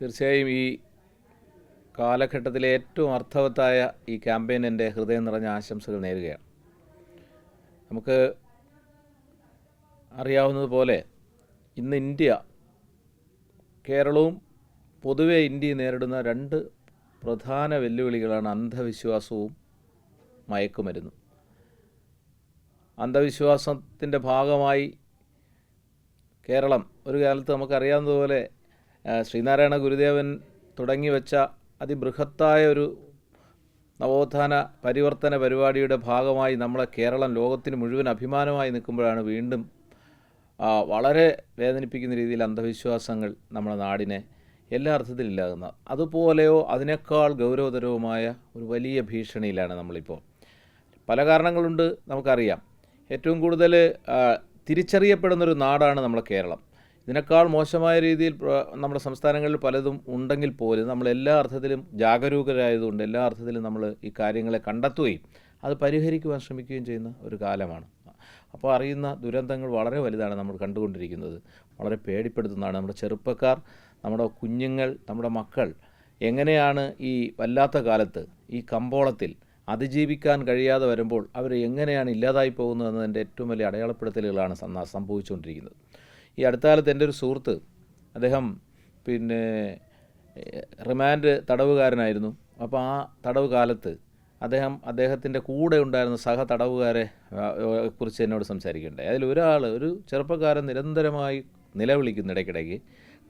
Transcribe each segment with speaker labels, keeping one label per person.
Speaker 1: തീർച്ചയായും ഈ കാലഘട്ടത്തിലെ ഏറ്റവും അർത്ഥവത്തായ ഈ ക്യാമ്പയിൻ എന്റെ ഹൃദയം നിറഞ്ഞ ആശംസകൾ നേരുകയാണ്. നമുക്ക് അറിയാവുന്നതുപോലെ ഇന്ന് ഇന്ത്യ കേരളവും പൊതുവെ ഇന്ത്യ നേരിടുന്ന രണ്ട് പ്രധാന വെല്ലുവിളികളാണ് അന്ധവിശ്വാസവും മയക്കുമരുന്നും. അന്ധവിശ്വാസത്തിന്റെ ഭാഗമായി കേരളം ഒരു കാലത്ത് നമുക്കറിയാവുന്നതുപോലെ ശ്രീനാരായണ ഗുരുദേവൻ തുടങ്ങി വെച്ച അതിബൃഹത്തായ ഒരു നവോത്ഥാന പരിവർത്തന പരിപാടിയുടെ ഭാഗമായി നമ്മളെ കേരളം ലോകത്തിന് മുഴുവൻ അഭിമാനമായി നിൽക്കുമ്പോഴാണ് വീണ്ടും വളരെ വേദനിപ്പിക്കുന്ന രീതിയിൽ അന്ധവിശ്വാസങ്ങൾ നമ്മുടെ നാടിനെ എല്ലാ അർത്ഥത്തിലും ഇല്ലാകുന്നത് അതുപോലെയോ അതിനേക്കാൾ ഗൗരവതരവുമായ ഒരു വലിയ ഭീഷണിയിലാണ് നമ്മളിപ്പോൾ. പല കാരണങ്ങളുണ്ട് നമുക്കറിയാം. ഏറ്റവും കൂടുതൽ തിരിച്ചറിയപ്പെടുന്നൊരു നാടാണ് നമ്മുടെ കേരളം. ഇതിനേക്കാൾ മോശമായ രീതിയിൽ നമ്മുടെ സംസ്ഥാനങ്ങളിൽ പലതും ഉണ്ടെങ്കിൽ പോലും നമ്മൾ എല്ലാ അർത്ഥത്തിലും ജാഗരൂകരായതുകൊണ്ട് എല്ലാ അർത്ഥത്തിലും നമ്മൾ ഈ കാര്യങ്ങളെ കണ്ടെത്തുകയും അത് പരിഹരിക്കുവാൻ ശ്രമിക്കുകയും ചെയ്യുന്ന ഒരു കാലമാണ്. അപ്പോൾ അറിയുന്ന ദുരന്തങ്ങൾ വളരെ വലുതാണ് നമ്മൾ കണ്ടുകൊണ്ടിരിക്കുന്നത്. വളരെ പേടിപ്പെടുത്തുന്നതാണ് നമ്മുടെ ചെറുപ്പക്കാർ നമ്മുടെ കുഞ്ഞുങ്ങൾ നമ്മുടെ മക്കൾ എങ്ങനെയാണ് ഈ വല്ലാത്ത കാലത്ത് ഈ കമ്പോളത്തിൽ അതിജീവിക്കാൻ കഴിയാതെ വരുമ്പോൾ അവർ എങ്ങനെയാണ് ഇല്ലാതായി പോകുന്നത് എന്നതിന്റെ ഏറ്റവും വലിയ അടയാളപ്പെടുത്തലുകളാണ് സംഭവിച്ചുകൊണ്ടിരിക്കുന്നത്. ഈ അടുത്ത കാലത്ത് എന്റെ ഒരു സുഹൃത്ത് അദ്ദേഹം പിന്നെ റിമാൻഡ് തടവുകാരനായിരുന്നു. അപ്പോൾ ആ തടവ് കാലത്ത് അദ്ദേഹം അദ്ദേഹത്തിന്റെ കൂടെ ഉണ്ടായിരുന്ന സഹ തടവുകാരെ കുറിച്ച് എന്നോട് സംസാരിക്കണ്ടേ. അതിൽ ഒരാൾ ഒരു ചെറുപ്പക്കാരൻ നിരന്തരമായി നിലവിളിക്കുന്നു ഇടയ്ക്കിടയ്ക്ക്.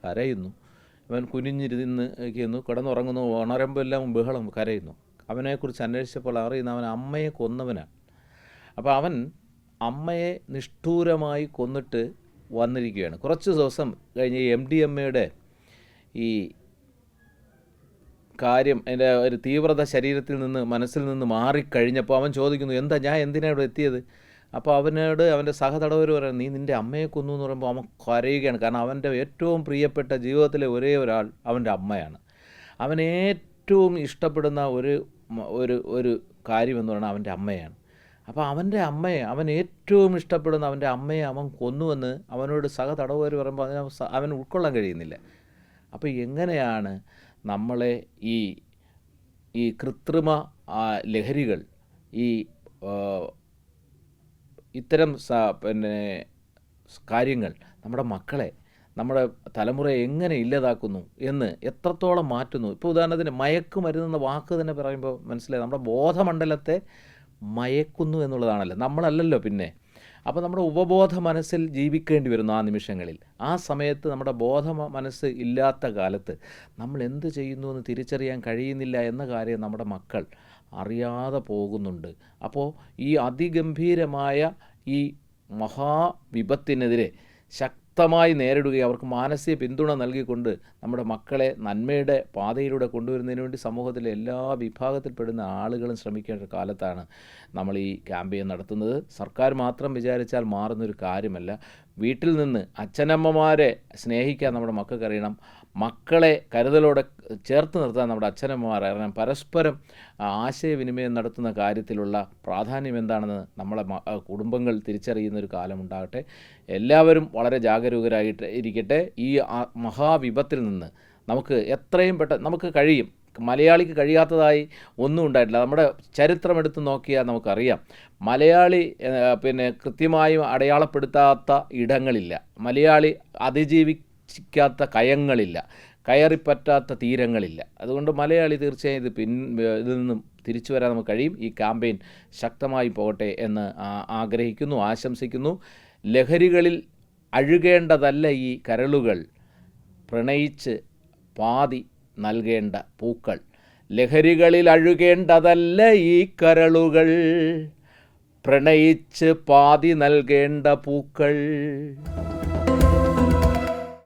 Speaker 1: കരയുന്നു. അവൻ കുനിഞ്ഞിരുന്ന് ഇരിക്കുന്നു കിടന്നുറങ്ങുന്നു. ഉണരുമ്പോൾ എല്ലാം ബഹളം കരയുന്നു. അവനെക്കുറിച്ച് അന്വേഷിച്ചപ്പോൾ അറിയുന്ന അവൻ അമ്മയെ കൊന്നവനാണ്. അപ്പോൾ അവൻ അമ്മയെ നിഷ്ഠൂരമായി കൊന്നിട്ട് വന്നിരിക്കുകയാണ്. കുറച്ച് ദിവസം കഴിഞ്ഞ് എം ഡി എം എയുടെ ഈ കാര്യം അതിന്റെ ഒരു തീവ്രത ശരീരത്തിൽ നിന്ന് മനസ്സിൽ നിന്ന് മാറിക്കഴിഞ്ഞപ്പോൾ അവൻ ചോദിക്കുന്നു എന്താ ഞാൻ എന്തിനാണ് ഇവിടെ എത്തിയത്? അപ്പോൾ അവനോട് അവന്റെ സഹതടവർ പറയുന്നത് നീ നിന്റെ അമ്മയെ കൊന്നു എന്ന് പറയുമ്പോൾ അവൻ കരയുകയാണ്. കാരണം അവന്റെ ഏറ്റവും പ്രിയപ്പെട്ട ജീവിതത്തിലെ ഒരേ ഒരാൾ അവന്റെ അമ്മയാണ്. അവൻ ഏറ്റവും ഇഷ്ടപ്പെടുന്ന ഒരു ഒരു ഒരു കാര്യം എന്ന് പറയുന്നത് അവന്റെ അമ്മയാണ്. അപ്പോൾ അവന്റെ അമ്മയെ അവൻ ഏറ്റവും ഇഷ്ടപ്പെടുന്ന അവന്റെ അമ്മയെ അവൻ കൊന്നുവെന്ന് അവനോട് സഹ തടവുകാർ പറയുമ്പോൾ അതിന് അവൻ ഉൾക്കൊള്ളാൻ കഴിയുന്നില്ല. അപ്പോൾ എങ്ങനെയാണ് നമ്മളെ ഈ ഈ കൃത്രിമ ലഹരികൾ ഈ ഇത്തരം പിന്നെ കാര്യങ്ങൾ നമ്മുടെ മക്കളെ നമ്മുടെ തലമുറയെ എങ്ങനെ ഇല്ലാതാക്കുന്നു എന്ന് എത്രത്തോളം മാറ്റുന്നു? ഇപ്പോൾ ഉദാഹരണത്തിന് മയക്കുമരുന്നെന്ന വാക്ക് തന്നെ പറയുമ്പോൾ മനസ്സിലായി. നമ്മുടെ ബോധമണ്ഡലത്തെ മയക്കുന്നു എന്നുള്ളതാണല്ലോ. നമ്മളല്ലല്ലോ പിന്നെ. അപ്പോൾ നമ്മുടെ ഉപബോധ മനസ്സിൽ ജീവിക്കേണ്ടി വരുന്നു ആ നിമിഷങ്ങളിൽ. ആ സമയത്ത് നമ്മുടെ ബോധ മനസ്സ് ഇല്ലാത്ത കാലത്ത് നമ്മൾ എന്ത് ചെയ്യുന്നു എന്ന് തിരിച്ചറിയാൻ കഴിയുന്നില്ല എന്ന കാര്യം നമ്മുടെ മക്കൾ അറിയാതെ പോകുന്നുണ്ട്. അപ്പോൾ ഈ അതിഗംഭീരമായ ഈ മഹാവിപത്തിനെതിരെ ശക്തമായി നേരിടുകയും അവർക്ക് മാനസിക പിന്തുണ നൽകിക്കൊണ്ട് നമ്മുടെ മക്കളെ നന്മയുടെ പാതയിലൂടെ കൊണ്ടുവരുന്നതിന് വേണ്ടി സമൂഹത്തിലെ എല്ലാ വിഭാഗത്തിൽപ്പെടുന്ന ആളുകളും ശ്രമിക്കേണ്ട കാലത്താണ് നമ്മൾ ഈ ക്യാമ്പയിൻ നടത്തുന്നത്. സർക്കാർ മാത്രം വിചാരിച്ചാൽ മാറുന്നൊരു കാര്യമല്ല. വീട്ടിൽ നിന്ന് അച്ഛനമ്മമാരെ സ്നേഹിക്കാൻ നമ്മുടെ മക്കൾക്ക് അറിയണം മക്കളെ കരുതലോടെ ചേർത്ത് നിർത്താൻ നമ്മുടെ അച്ഛനമ്മമാർ കാരണം പരസ്പരം ആശയവിനിമയം നടത്തുന്ന കാര്യത്തിലുള്ള പ്രാധാന്യം എന്താണെന്ന് നമ്മളെ കുടുംബങ്ങൾ തിരിച്ചറിയുന്ന ഒരു കാലമുണ്ടാകട്ടെ എല്ലാവരും വളരെ ജാഗരൂകരായിട്ട് ഇരിക്കട്ടെ. ഈ മഹാവിപത്തിൽ നിന്ന് നമുക്ക് എത്രയും പെട്ടെന്ന് നമുക്ക് കഴിയും. മലയാളിക്ക് കഴിയാത്തതായി ഒന്നും ഉണ്ടായിട്ടില്ല. നമ്മുടെ ചരിത്രം എടുത്ത് നോക്കിയാൽ നമുക്കറിയാം. മലയാളി പിന്നെ കൃത്യമായും അടയാളപ്പെടുത്താത്ത ഇടങ്ങളില്ല. മലയാളി അതിജീവിക്കാത്ത കയങ്ങളില്ല കയറിപ്പറ്റാത്ത തീരങ്ങളില്ല. അതുകൊണ്ട് മലയാളി തീർച്ചയായും ഇത് പിൻ ഇതിൽ നിന്നും തിരിച്ചു വരാൻ നമുക്ക് കഴിയും. ഈ ക്യാമ്പയിൻ ശക്തമായി പോകട്ടെ എന്ന് ആഗ്രഹിക്കുന്നു ആശംസിക്കുന്നു. ലഹരികളിൽ അഴുകേണ്ടതല്ല ഈ കരളുകൾ പ്രണയിച്ച് പാതി നൽകേണ്ട പൂക്കൾ. ലഹരികളിൽ അഴുകേണ്ടതല്ല ഈ കരളുകൾ പ്രണയിച്ച് പാതി നൽകേണ്ട പൂക്കൾ.